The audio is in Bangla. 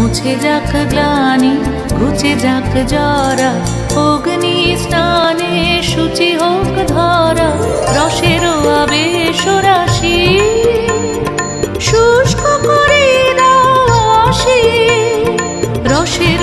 মুছে যাক গ্লানি, ঘুচে যাক জরা, অগ্নি স্নানে সূচি হোক ধরা, রসের আবেশ রাশি। শুষ্ক করে দাও রসের